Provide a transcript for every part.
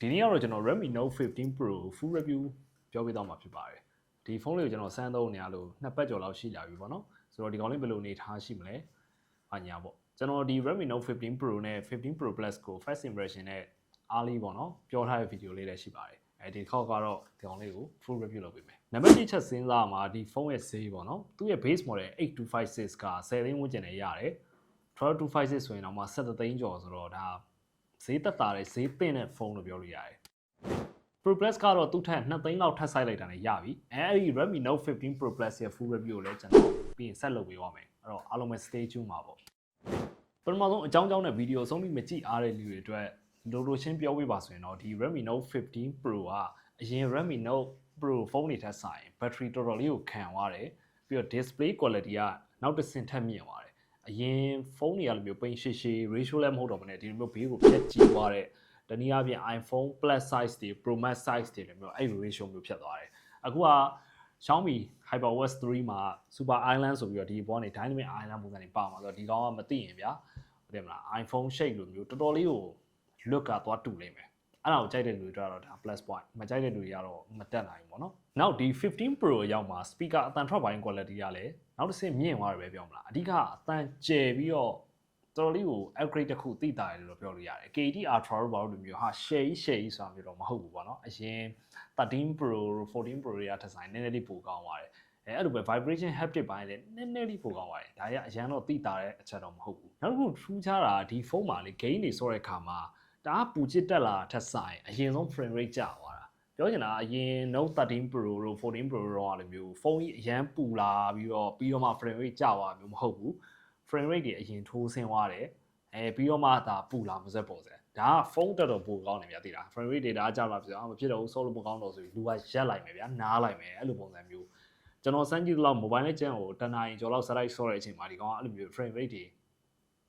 ဒီနေ့ကတော့ကျွန်တော် Redmi Note 15 Pro full review ပြောပြတော့မှာဖြစ်ပါတယ်ဒီဖုန်းလေးကိုကျွန်တော်စမ်းသုံးနေရလို့နှစ်ပတ်ကျော်လောက်ရှိလာပြီပေါ့နော်ဆိုတော့ဒီကောင်လေးဘယ်လိုနေထားရှိမလဲအညာပေါ့ကျွန်တော်ဒီ Redmi Note 15 Pro နဲ့15 Pro Plus ကို first impression နဲ့အားလေးပေါ့နော်ပြောထားတဲ့ဗီဒီယိုလေးလည်းရှိပါတယ်အဲဒီခေါက်ကတော့ဒီကောင်လေးကို full review လုပ်ပေးမယ်နံပါတ်1ချက်စဉ်းစားမှာဒီဖုန်းရဲ့ဈေးပေါ့နော်သူ့ရဲ့ base model 8256က10သိန်းဝန်းကျင်နဲ့ရတယ်12256ဆိုရင်တော့မှ7သိန်းကျော်ဆိုတော့ဒါ ဈေးသက်သာတဲ့ဈေးသင့်တဲ့ဖုန်းလို့ပြောလို့ရတယ် Pro Plus ကတော့သူ့ထက်2သိန်းလောက်ထပ်ဆိုင်လိုက်တာနဲ့ရပြီအဲအဲ့ဒီ Redmi Note 15 Pro Plus ရဲ့ full review ကိုလည်းကျွန်တော်ပြီးရင်ဆက်လုပ်ပေးပါမယ်အဲ့တော့အားလုံးပဲ stay tuned ပါပေါ့ပထမဆုံးအကြောင်းကြောင်းတဲ့ဗီဒီယိုဆုံးပြီးမကြည့်အားတဲ့လူတွေအတွက်လိုလိုချင်းပြောပြပါဆိုရင်တော့ဒီ Redmi Note 15 Pro ကအရင် Redmi Note Pro ဖုန်းတွေထက်ဆိုင် battery တော်တော်လေးကိုခံသွားတယ်ပြီးတော့ display quality ကနောက်တစ်ဆင့်ထက်မြင့်သွားတယ် အရင်ဖုန်းတွေကလိုမျိုးပိန်ရှည်ရှည် ratio လည်းမဟုတ်တော့ဘဲနဲ့ဒီလိုမျိုးဘေးကိုဖြတ်ကြည့်သွားတဲ့တနည်းအားဖြင့် iPhone Plus size တွေ Pro Max size တွေလည်းမျိုးအဲ့ ratio မျိုးဖြစ်သွားတယ်အခုက Xiaomi HyperOS 3မှာ Super Island ဆိုပြီးတော့ဒီဘောကနေ Dynamic Island ပုံစံတွေပါမှာဆိုတော့ဒီကောင်ကမသိရင်ဗျာဟုတ်တယ်မလား iPhone shape လိုမျိုးတော်တော်လေးကို look ကသွားတူလိမ့်မယ် အဲ့ဒါကိုကြိုက်တဲ့လူတွေကတော့ဒါ plus point မကြိုက်တဲ့လူတွေကတော့မတက်နိုင်ဘူးပေါ့နော်နောက်ဒီ15 Pro ရောက်မှာ speaker အတန်ထွက်ပိုင်း quality ကလည်းနောက်တစ်ဆင့်မြင့်သွားတယ်ပဲပြောမလားအဓိကအတန်ကျယ်ပြီးတော့တော်တော်လေးကို upgrade တစ်ခုသိတာတယ်လို့ပြောလို့ရတယ် KD Ultra လို့ဘာလို့မျိုးဟာ share share ဆိုတာမျိုးတော့မဟုတ်ဘူးပေါ့နော်အရင်13 Pro 14 Pro တွေကဒီဇိုင်းနည်းနည်းလေးပိုကောင်းသွားတယ်အဲအဲ့လိုပဲ vibration haptic ပိုင်းလည်းနည်းနည်းလေးပိုကောင်းသွားတယ်ဒါရအရန်တော့သိတာတဲ့အချက်တော့မဟုတ်ဘူးနောက်တစ်ခုထူးခြားတာဒီဖုန်းမှာလေ gain တွေဆော့တဲ့ခါမှာ တအားပူချစ်တက်လာထက်ဆိုင်အရင်ဆုံး frame rate ကျသွားတာပြောချင်တာအရင် Note 13 Pro တို့ 14 Pro တို့ကလည်းမျိုးဖုန်းကြီးအရန်ပူလာပြီးတော့ပြီးတော့မှ frame rate ကျသွားမျိုးမဟုတ်ဘူး frame rate တွေအရင်ထိုးဆင်းသွားတယ်အဲပြီးတော့မှဒါပူလာမစက်ပေါ်စဲဒါကဖုန်းတက်တော့ပိုကောင်းနေဗျာသိလား frame rate တွေဒါကြောက်လာပြီဆိုတော့မဖြစ်တော့ဘူး solo မကောင်းတော့ဆိုပြီးလူကရက်လိုက်မယ်ဗျာနားလိုက်မယ်အဲ့လိုပုံစံမျိုးကျွန်တော်စမ်းကြည့်တော့ mobile legend ကိုတနာရင်ကျော်လောက် slide ဆော့တဲ့အချိန်မှာဒီကောင်ကအဲ့လိုမျိုး frame rate တွေ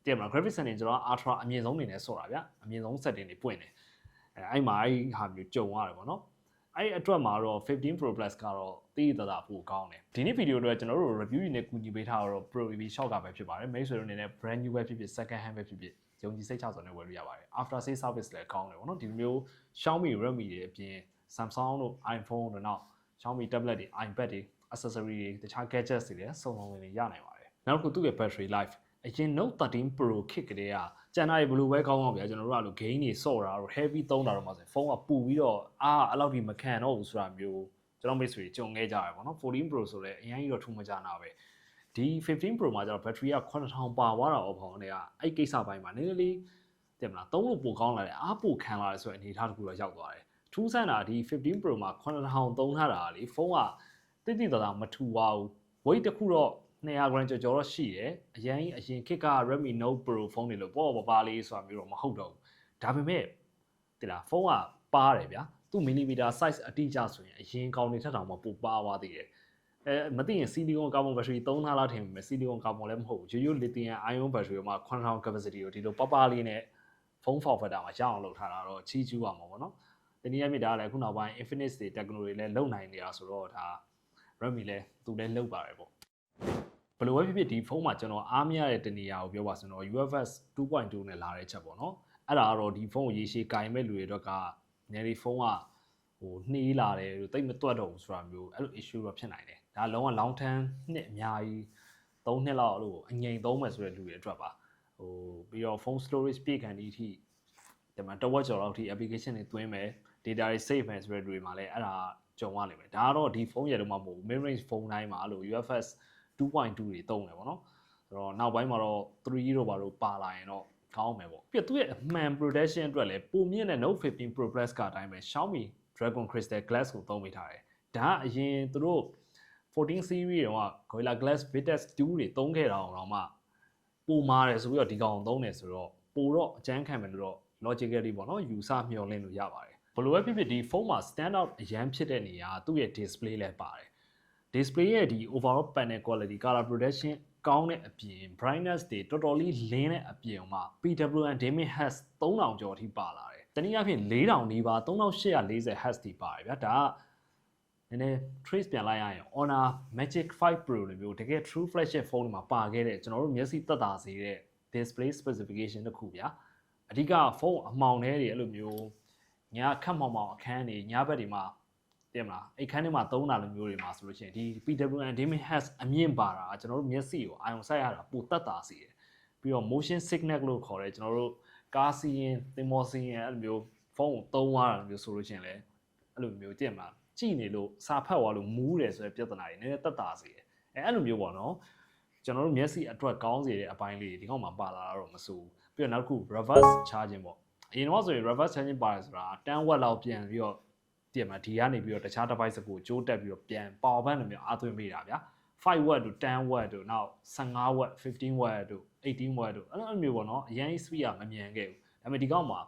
တည်မလား graphics setting ကျွန်တော် ultra အမြင့်ဆုံးနေနဲ့ဆော့တာဗျာအမြင့်ဆုံး setting တွေပွင့်တယ်အဲအဲ့မှာအဲ့ဟာမျိုးကြုံရတယ်ပေါ့နော်အဲ့အတွက်မှာတော့15 Pro Plus ကတော့တည်တသာပိုကောင်းတယ်ဒီနေ့ဗီဒီယိုတော့ကျွန်တော်တို့ review တွေနဲ့ကူညီပေးထားတော့ Pro EV shop ကပဲဖြစ်ပါတယ်မိတ်ဆွေတို့အနေနဲ့ brand new ပဲဖြစ်ဖြစ် second hand ပဲဖြစ်ဖြစ်ယုံကြည်စိတ်ချစွာနဲ့ဝယ်လို့ရပါတယ် after sale service လည်းကောင်းတယ်ပေါ့နော်ဒီလိုမျိုး Xiaomi Redmi တွေအပြင် Samsung တို့ iPhone တို့နောက် Xiaomi tablet တွေ iPad တွေ accessory တွေတခြား gadgets တွေလည်းစုံစုံလင်လင်ရနိုင်ပါတယ်နောက်တစ်ခုသူ့ရဲ့ battery life အရင် Note 13 Pro ခစ်ကလေးကကျန်တာတွေဘယ်လိုပဲကောင်းအောင်ဗျာကျွန်တော်တို့ကလို့ gain တွေဆော့တာတို့ heavy သုံးတာတော့မှဆိုဖုန်းကပူပြီးတော့အားအဲ့လောက်ထိမခံတော့ဘူးဆိုတာမျိုးကျွန်တော်မိတ်ဆွေကြုံခဲ့ကြရပါတော့14 Pro ဆိုလည်းအရင်ကြီးတော့ထူမကြနာပဲဒီ15 Pro မှာကျတော့ battery က9000ပါသွားတာပေါ့ဖောင်းတွေကအဲ့ကိစ္စပိုင်းမှာနည်းနည်းလေးတင်မလားသုံးလို့ပိုကောင်းလာတယ်အားပိုခံလာတယ်ဆိုတဲ့အနေအထားတစ်ခုတော့ရောက်သွားတယ်ထူးဆန်းတာဒီ15 Pro မှာ9000သုံးထားတာလေဖုန်းကတိတိတသာမထူပါဘူး weight တစ်ခုတော့ 200 gram ကျော်ကျော်တော့ရှိတယ်အရင်အရင်ခက်က Redmi Note Pro ဖုန်းတွေလို့ပေါ့ပေါ့ပါလေးဆိုတာမျိုးတော့မဟုတ်တော့ဘူးဒါပေမဲ့တိလားဖုန်းကပါတယ်ဗျာသူ့ millimeter size အတိအကျဆိုရင်အရင်ကောင်းနေထက်တောင်မှပိုပါသွားသေးတယ်အဲမသိရင် silicon carbon battery သုံးထားလားထင်ပေမဲ့ silicon carbon လည်းမဟုတ်ဘူးရိုးရိုး lithium ion battery မှာ9000 capacity ကိုဒီလိုပပလေးနဲ့ဖုန်း form factor မှာရအောင်လုပ်ထားတာတော့ချီးကျူးပါမှာပေါ့နော်တနည်းအားဖြင့်ဒါကလည်းခုနောက်ပိုင်း Infinix တွေ technology လည်းလုံနိုင်နေတာဆိုတော့ဒါ Redmi လည်းသူလည်းလုံပါတယ်ပေါ့ ဘယ်လိုပဲဖြစ်ဖြစ်ဒီဖုန်းမှာကျွန်တော်အားမရတဲ့တနေရာကိုပြောပါဆိုတော့ UFS 2.2နဲ့လာတဲ့ချက်ပေါ့နော်အဲ့ဒါကတော့ဒီဖုန်းကိုရေရှည်ကင်မဲ့လူတွေအတွက်ကနည်းနည်းဖုန်းကဟိုနှေးလာတယ်လို့တိတ်မတွက်တော့ဘူးဆိုတာမျိုးအဲ့လို issue တော့ဖြစ်နိုင်တယ်ဒါလုံးဝ long term နှစ်အများကြီး3နှစ်လောက်လို့အငိမ်သုံးမယ်ဆိုတဲ့လူတွေအတွက်ပါဟိုပြီးတော့ phone storage ပြည့်ခံဒီအထိဒီမှာတဝက်ကျော်လောက်ထိ application တွေသွင်းမယ် data တွေ save မယ်ဆိုတဲ့လူတွေမှာလည်းအဲ့ဒါကြုံရလိမ့်မယ်ဒါကတော့ဒီဖုန်းရတော့မှမဟုတ်ဘူး mid range ဖုန်းတိုင်းမှာအဲ့လို UFS 2.2တွေတုံးတယ်ပေါ့နော်ဆိုတော့နောက်ပိုင်းမှာတော့3တို့ဘာလို့ပါလာရင်တော့ကောင်းမယ်ပေါ့ပြီးတော့သူ့ရဲ့အမှန် protection အတွက်လည်းပုံမြင့်တဲ့ Note 15 Pro Plus ကအတိုင်းပဲ Xiaomi Dragon Crystal Glass ကိုသုံးမိထားတယ်ဒါကအရင်သူတို့14 series တော့ Gorilla Glass Vitex 2တွေသုံးခဲ့တာအောင်တော့မှပုံမာတယ်ဆိုပြီးတော့ဒီကောင်သုံးတယ်ဆိုတော့ပိုတော့အကျန်းခံမယ်လို့တော့ logically ပေါ့နော်ယူဆမျှော်လင့်လို့ရပါတယ်ဘယ်လိုပဲဖြစ်ဖြစ်ဒီဖုန်းမှာ stand out အရန်ဖြစ်တဲ့နေရာသူ့ရဲ့ display လည်းပါတယ် display ရဲ့ဒီ overall panel quality color protection ကောင်းတဲ့အပြင် brightness တွေတော်တော်လေးလင်းတဲ့အပြင်မှာ PWM dimming hertz 3000ကျော်အထိပါလာတယ်။တနည်းအားဖြင့်4000နီးပါး3840 hertz ထိပါတယ်ဗျာ။ဒါကနည်းနည်း trace ပြန်လိုက်ရရင် Honor Magic 5 Pro လိုမျိုးတကယ် true flagship phone တွေမှာပါခဲ့တဲ့ကျွန်တော်တို့မျက်စိသက်သာစေတဲ့ display specification တစ်ခုဗျာ။အဓိကဖုန်းအမှောင်ထဲတွေအဲ့လိုမျိုးညခတ်မောင်မောင်အခန်းနေညဘက်တွေမှာ တင်မလားအဲ့ခန်းထဲမှာသုံးတာလိုမျိုးတွေမှာဆိုလို့ရှိရင်ဒီ PWM dimming has အမြင့်ပါတာကျွန်တော်တို့မျက်စိကိုအာရုံစိုက်ရတာပိုတက်တာစီတယ်ပြီးတော့ motion sickness လို့ခေါ်တယ်ကျွန်တော်တို့ကားစီးရင်သင်္ဘောစီးရင်အဲ့လိုမျိုးဖုန်းကိုသုံးရတာမျိုးဆိုလို့ရှိရင်လည်းအဲ့လိုမျိုးတင်မလားကြည့်နေလို့စာဖတ်သွားလို့မူးတယ်ဆိုတဲ့ပြဿနာတွေနည်းနည်းတက်တာစီတယ်အဲအဲ့လိုမျိုးပေါ့နော်ကျွန်တော်တို့မျက်စိအတွက်ကောင်းစေတဲ့အပိုင်းလေးဒီကောင်မှပါလာတော့မစိုးဘူးပြီးတော့နောက်တစ်ခု reverse charging ပေါ့အရင်တော့ဆိုရင် reverse charging ပါတယ်ဆိုတာ10 watt လောက်ပြန်ပြီးတော့ တည်မှာဒီကနေပြီးတော့တခြား device ကိုကြိုးတက်ပြီးတော့ပြန် power bank လိုမျိုးအားသွင်းပေးတာဗျာ5 watt တို့10 watt တို့နောက်15 watt 15 watt တို့18 watt တို့အဲ့လိုမျိုးပေါ့နော်အရင် speed ကမမြန်ခဲ့ဘူးဒါပေမဲ့ဒီကောင်မှာ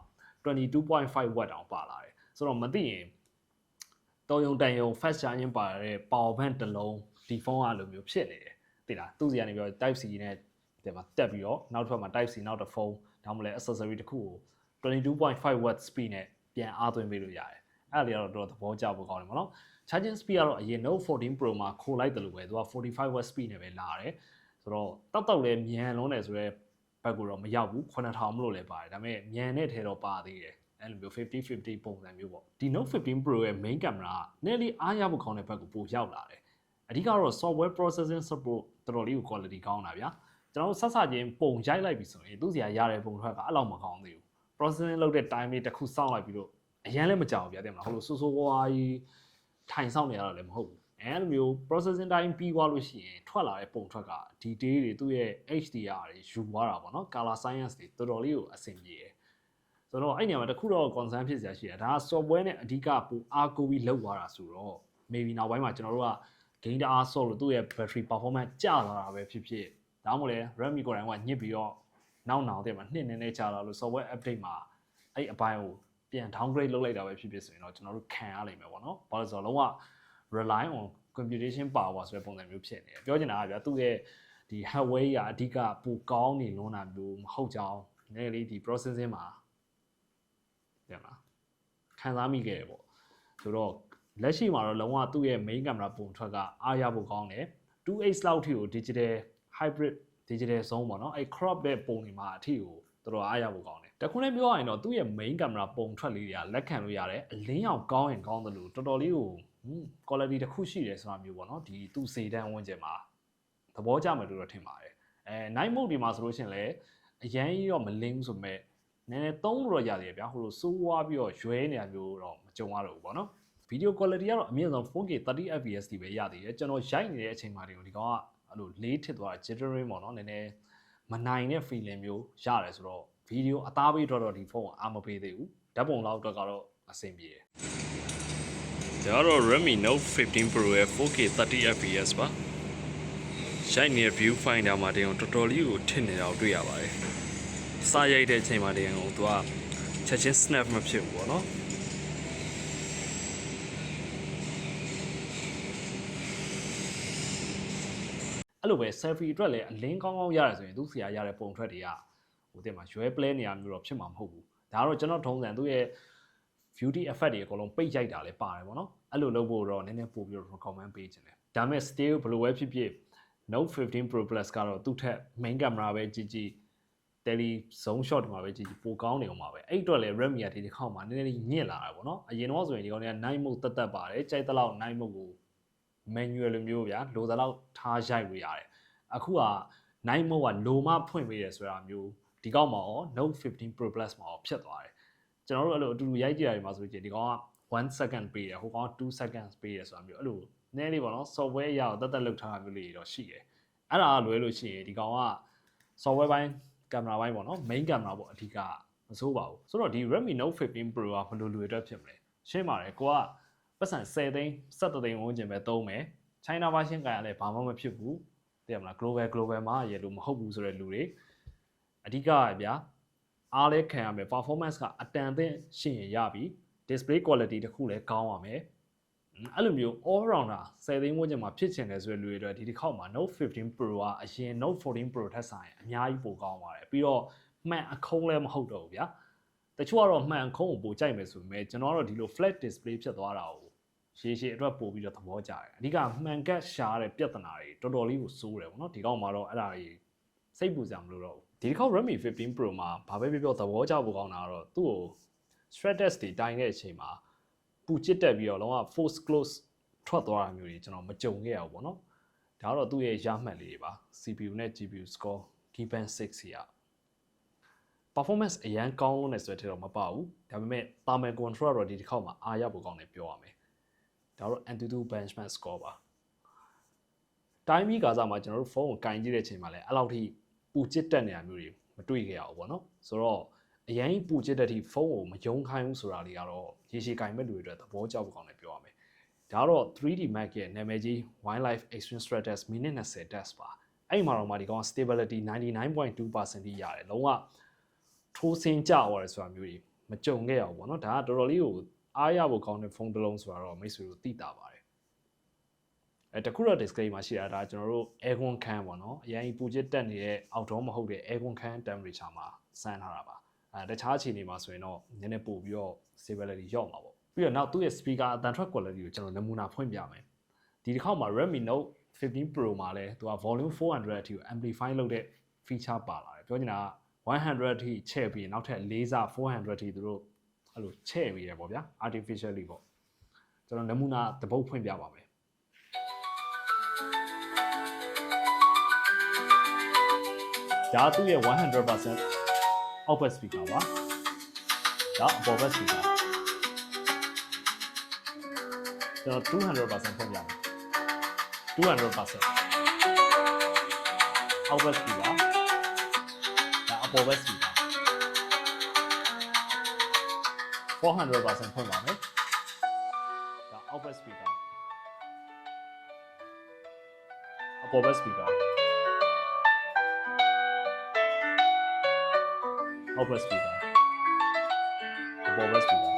22.5 watt တောင်ပါလာတယ်ဆိုတော့မသိရင်တော်ယုံတန်ယုံ fast charging ပါတဲ့ power bank တစ်လုံးဒီဖုန်းကလိုမျိုးဖြစ်နေတယ်သိလားသူ့စီကနေပြီးတော့ type C နဲ့ဒီမှာတက်ပြီးတော့နောက်တစ်ဖက်မှာ type C နောက်တစ်ဖုန်းဒါမှမဟုတ် accessory တစ်ခုကို22.5 watt speed နဲ့ပြန်အားသွင်းပေးလို့ရတယ် အဲ့ဒါလေးကတော့တော့သဘောကျဖို့ကောင်းတယ်မဟုတ်နော် charging speed ကတော့အရင် Note 14 Pro မှာခိုးလိုက်တယ်လို့ပဲသူက45 watt speed နဲ့ပဲလာတယ်ဆိုတော့တောက်တောက်လည်းမြန်လုံးတယ်ဆိုတော့ဘက်ကတော့မရောက်ဘူး9000မလို့လည်းပါတယ်ဒါပေမဲ့မြန်တဲ့ထဲတော့ပါသေးတယ်အဲ့လိုမျိုး50 50ပုံစံမျိုးပေါ့ဒီ Note 15 Pro ရဲ့ main camera ကနည်းနည်းအားရဖို့ကောင်းတဲ့ဘက်ကိုပိုရောက်လာတယ်အဓိကတော့ software processing support တော်တော်လေးကို quality ကောင်းတာဗျာကျွန်တော်တို့ဆက်စချင်းပုံရိုက်လိုက်ပြီဆိုရင်သူ့စီကရတဲ့ပုံထွက်ကအဲ့လောက်မကောင်းသေးဘူး processing လုပ်တဲ့ time လေးတစ်ခုစောင့်လိုက်ပြီးတော့ အရန်လည်းမကြောက်ဘူးဗျာတဲ့မလားဟိုလိုဆိုးဆိုးဝါးဝါးကြီးထိုင်ဆောင်နေရတာလည်းမဟုတ်ဘူးအဲလိုမျိုး processing time ပြီးသွားလို့ရှိရင်ထွက်လာတဲ့ပုံထွက်က detail တွေသူ့ရဲ့ HDR တွေယူသွားတာပေါ့နော် color science တွေတော်တော်လေးကိုအဆင်ပြေတယ်ဆိုတော့အဲ့နေရာမှာတခုတော့ concern ဖြစ်စရာရှိတယ်ဒါက software နဲ့အဓိကပိုအားကိုးပြီးလောက်သွားတာဆိုတော့ maybe နောက်ပိုင်းမှာကျွန်တော်တို့က gain တအားဆော့လို့သူ့ရဲ့ battery performance ကျလာတာပဲဖြစ်ဖြစ်ဒါမှမဟုတ်လဲ Redmi ကိုယ်တိုင်ကညစ်ပြီးတော့နောက်နောက်တဲ့မှာနှစ်နေနေကျလာလို့ software update မှာအဲ့အပိုင်းကို ပြန် downgrade လုပ်လိုက်တာပဲဖြစ်ဖြစ်ဆိုရင်တော့ကျွန်တော်တို့ခံရလိမ့်မယ်ပေါ့နော်။ဘာလို့လဲဆိုတော့လုံးဝ rely on computation power ဆိုတဲ့ပုံစံမျိုးဖြစ်နေတယ်။ပြောချင်တာကဗျာသူ့ရဲ့ဒီ hardware ကအဓိကပိုကောင်းနေလုံးတာမျိုးမဟုတ်ကြောင်းနည်းနည်းလေးဒီ processing မှာပြန်လာခံစားမိခဲ့တယ်ပေါ့။ဆိုတော့လက်ရှိမှာတော့လုံးဝသူ့ရဲ့ main camera ပုံထွက်ကအားရဖို့ကောင်းတယ် 2x လောက်ထိကို digital hybrid digital zone ပေါ့နော်အဲ crop တဲ့ပုံတွေမှာအထိကို တော်တော်အားရဖို့ကောင်းတယ်တခုနဲ့ပြောရရင်တော့သူ့ရဲ့ main camera ပုံထွက်လေးတွေကလက်ခံလို့ရတယ်အလင်းရောင်ကောင်းရင်ကောင်းတယ်လို့တော်တော်လေးကို quality တစ်ခုရှိတယ်ဆိုတာမျိုးပေါ့နော်ဒီသူ့စေတန်းဝန်းကျင်မှာသဘောကျမယ်လို့တော့ထင်ပါတယ်အဲ night mode ဒီမှာဆိုလို့ရှိရင်လည်းအရန်ကြီးတော့မလင်းဘူးဆိုမဲ့နည်းနည်းသုံးလို့ရရတယ်ဗျာဟိုလိုစိုးဝါးပြီးတော့ရွဲနေတာမျိုးတော့မကြုံရတော့ဘူးပေါ့နော် video quality ကတော့အမြင့်ဆုံး 4K 30 fps ဒီပဲရသေးတယ်ကျွန်တော်ရိုက်နေတဲ့အချိန်မှာဒီဒီကောင်ကအဲ့လိုလေးထစ်သွား jittering ပေါ့နော်နည်းနည်း မနိုင်တဲ့ feeling မျိုးရတယ်ဆိုတော့ video အသားပေးတော့တော့ဒီဖုန်းကအာမပေးသေးဘူးဓာတ်ပုံလောက်တော့ကတော့အဆင်ပြေတယ်ဒါကတော့ Redmi Note 15 Pro ရဲ့ 4K 30 fps ပါရိုက်နေတဲ့ view finder မှာတင်အောင်တော်တော်လေးကိုထင်နေတာကိုတွေ့ရပါတယ်စာရိုက်တဲ့အချိန်မှာတင်အောင်သူကချက်ချင်း snap မဖြစ်ဘူးပေါ့နော် အဲ့လိုပဲ selfie အတွက်လည်းအလင်းကောင်းကောင်းရတယ်ဆိုရင်သူ့ဆရာရတဲ့ပုံထွက်တွေကဟိုတင်မှာရွဲ play နေရမျိုးတော့ဖြစ်မှာမဟုတ်ဘူးဒါကတော့ကျွန်တော်ထုံးစံသူ့ရဲ့ beauty effect တွေအကုန်လုံးပိတ်ရိုက်တာလည်းပါတယ်ပေါ့နော်အဲ့လိုလုပ်ဖို့တော့နည်းနည်းပို့ပြီးတော့ recommend ပေးခြင်းတယ်ဒါပေမဲ့ still ဘယ်လိုပဲဖြစ်ဖြစ် Note 15 Pro Plus ကတော့သူ့ထက် main camera ပဲကြည့်ကြည့် tele zone shot တွေမှာပဲကြည့်ကြည့်ပိုကောင်းနေအောင်ပါပဲအဲ့အတွက်လည်း Redmi ကဒီတစ်ခေါက်မှာနည်းနည်းလေးညစ်လာတာပေါ့နော်အရင်တော့ဆိုရင်ဒီကောင်တွေက night mode တက်တက်ပါတယ်ကြိုက်တဲ့လောက် night mode ကို manual လိုမျိုးဗျာလိုသလောက်ထားရိုက်လို့ရတယ်အခုက night mode ကလိုမှဖွင့်ပေးတယ်ဆိုတာမျိုးဒီကောက်မှာရော Note 15 Pro Plus မှာရောဖြစ်သွားတယ်ကျွန်တော်တို့အဲ့လိုအတူတူရိုက်ကြည့်ရတယ်မှာဆိုရင်ဒီကောင်က1 second ပေးတယ်ဟိုကောင်က2 seconds ပေးတယ်ဆိုတာမျိုးအဲ့လိုနည်းလေးပေါ့နော် software အရာကိုတက်တက်လုပ်ထားတာမျိုးလေးတော့ရှိတယ်အဲ့ဒါကလွဲလို့ရှိရင်ဒီကောင်က software ဘိုင်းကင်မရာဘိုင်းပေါ့နော် main camera ပေါ့အဓိကမဆိုးပါဘူးဆိုတော့ဒီ Redmi Note 15 Pro ကဘယ်လိုလွယ်အတွက်ဖြစ်မလဲရှင်းပါတယ်ကိုက ပတ်စံ10သိန်း17သိန်းဝန်းကျင်ပဲသုံးမယ် China version ကလည်းဘာမှမဖြစ်ဘူးသိရမလား global global မှာရလို့မဟုတ်ဘူးဆိုတဲ့လူတွေအဓိကကဗျာအားလဲခံရမယ် performance ကအတန်သင့်ရှင်းရရပြီ display quality တခုလည်းကောင်းရမယ်အဲ့လိုမျိုး all rounder 10သိန်းဝန်းကျင်မှာဖြစ်ချင်တယ်ဆိုတဲ့လူတွေအတွက်ဒီတစ်ခေါက်မှာ Note 15 Pro ကအရင် Note 14 Pro ထက်ဆိုင်အများကြီးပိုကောင်းပါတယ်ပြီးတော့မှန်အခုံးလည်းမဟုတ်တော့ဘူးဗျာတချို့ကတော့မှန်အခုံးကိုပိုကြိုက်မယ်ဆိုပေမဲ့ကျွန်တော်ကတော့ဒီလို flat display ဖြစ်သွားတာကို ရှေးရှေးအတွက်ပို့ပြီးတော့သဘောကျတယ်အဓိကမှန်ကတ်ရှားတဲ့ပြဿနာတွေတော်တော်လေးကိုစိုးတယ်ပေါ့နော်ဒီကောင်မှာတော့အဲ့ဒါကြီးစိတ်ပူစရာမလိုတော့ဘူးဒီတစ်ခေါက် Redmi 15 Pro မှာဘာပဲပြောပြောသဘောကျဖို့ကောင်းတာကတော့သူ့ကို stress test တွေတိုင်းတဲ့အချိန်မှာပူချစ်တက်ပြီးတော့လုံးဝ force close ထွက်သွားတာမျိုးတွေကျွန်တော်မကြုံခဲ့ရဘူးပေါ့နော်ဒါကတော့သူ့ရဲ့ရမှတ်လေးတွေပါ CPU နဲ့ GPU score Geekbench 6ကြီးอ่ะ performance အရန်ကောင်းလို့နဲ့ဆိုတဲ့တော့မပါဘူးဒါပေမဲ့ thermal control တော့ဒီတစ်ခေါက်မှာအားရဖို့ကောင်းတယ်ပြောရမယ် ဒါတော့ Antutu benchmark score ပါတိုင်းပြီးကစားမှာကျွန်တော်တို့ဖုန်းကိုကင်ကြည့်တဲ့အချိန်မှာလည်းအဲ့လောက်ထိပူချစ်တက်နေတာမျိုးတွေမတွေ့ခဲ့ရဘူးပေါ့နော်ဆိုတော့အရင်ပူချစ်တဲ့အထိဖုန်းကိုမယုံခိုင်းဘူးဆိုတာလေးကတော့ရေရှည်ကင်မဲ့လူတွေအတွက်သဘောကျဖို့ကောင်းတယ်ပြောရမယ်ဒါတော့ 3D Mac ရဲ့နာမည်ကြီး Wildlife Extreme Stress Test မိနစ်20 test ပါအဲ့ဒီမှာတော့မှဒီကောင် stability 99.2%တိရတယ်လုံးဝထိုးစင်းကြသွားတယ်ဆိုတာမျိုးတွေမကြုံခဲ့ရဘူးပေါ့နော်ဒါကတော်တော်လေးကို အားရဖို့ကောင်းတဲ့ဖုန်းတစ်လုံးဆိုတာတော့မိတ်ဆွေတို့သိတာပါတယ်အဲတခုတော့ display မှာရှိတာဒါကျွန်တော်တို့ aircon ခန်းပေါ့နော်အရင်ပူချစ်တက်နေတဲ့ outdoor မဟုတ်တဲ့ aircon ခန်း temperature မှာစမ်းထားတာပါအဲတခြားအခြေအနေမှာဆိုရင်တော့နည်းနည်းပို့ပြီးတော့ stability ရောက်မှာပေါ့ပြီးတော့နောက်သူ့ရဲ့ speaker အသံထွက် quality ကိုကျွန်တော်နမူနာဖွင့်ပြမယ်ဒီတစ်ခေါက်မှာ Redmi Note 15 Pro မှာလည်းသူက volume 400အထိကို amplify လုပ်တဲ့ feature ပါလာတယ်ပြောချင်တာက100အထိချဲ့ပြီးနောက်ထပ်၄ဆ400အထိသူတို့ အဲ့လိုချဲ့ပြီးရပေါ့ဗျာ artificially ပေါ့ကျွန်တော်နမူနာတပုတ်ဖွင့်ပြပါမယ်ဒါသူ့ရဲ့100% output speaker ပါဒါအပေါ်ဘက် speaker ကျွန်တော်200%ဖွင့်ပြမယ်200% output speaker ဒါအပေါ်ဘက် speaker 400%ဖွင့်ပါမယ်ဒါ output speaker အပေါ်ဘက် speaker output speaker အပေါ်ဘက် speaker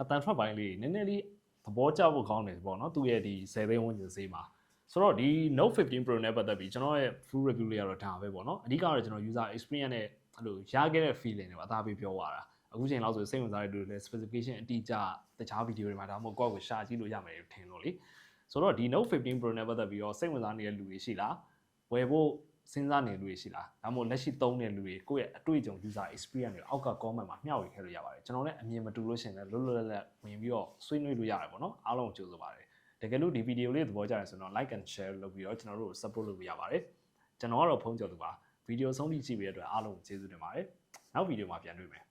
အတန်ထွက်ပိုင်းလေးနည်းနည်းလေးသဘောကျဖို့ကောင်းတယ်ပေါ့နော်သူ့ရဲ့ဒီ10သိန်းဝန်းကျင်ဈေးမှာဆိုတော့ဒီ Note 15 Pro နဲ့ပတ်သက်ပြီးကျွန်တော်ရဲ့ full review လေးကတော့ဒါပဲပေါ့နော်အဓိကတော့ကျွန်တော် user experience နဲ့ အဲ့လိုရခဲ့တဲ့ feeling တွေပါအသားပေးပြောသွားတာအခုချိန်လောက်ဆိုစိတ်ဝင်စားတဲ့လူတွေလည်း specification အတိအကျတခြားဗီဒီယိုတွေမှာဒါမှမဟုတ်ကိုယ့်ကိုရှာကြည့်လို့ရမယ်ထင်လို့လေဆိုတော့ဒီ Note 15 Pro နဲ့ပတ်သက်ပြီးတော့စိတ်ဝင်စားနေတဲ့လူတွေရှိလားဝယ်ဖို့စဉ်းစားနေလူတွေရှိလားဒါမှမဟုတ်လက်ရှိသုံးနေတဲ့လူတွေကိုယ့်ရဲ့အတွေ့အကြုံ user experience တွေအောက်က comment မှာမျှဝေခဲ့လို့ရပါတယ်ကျွန်တော်လည်းအမြင်မတူလို့ရှိရင်လည်းလွတ်လွတ်လပ်လပ်ဝင်ပြီးတော့ဆွေးနွေးလို့ရတယ်ပေါ့နော်အားလုံးကိုကြိုဆိုပါတယ်တကယ်လို့ဒီဗီဒီယိုလေးသဘောကျတယ်ဆိုတော့ like and share လုပ်ပြီးတော့ကျွန်တော်တို့ support လုပ်လို့ရပါတယ်ကျွန်တော်ကတော့ဖုန်းကြော်သူပါ ဗီဒီယိုဆုံးထိကြည့်ပေးတဲ့အတွက်အားလုံးကိုကျေးဇူးတင်ပါတယ်နောက်ဗီဒီယိုမှာပြန်တွေ့မယ်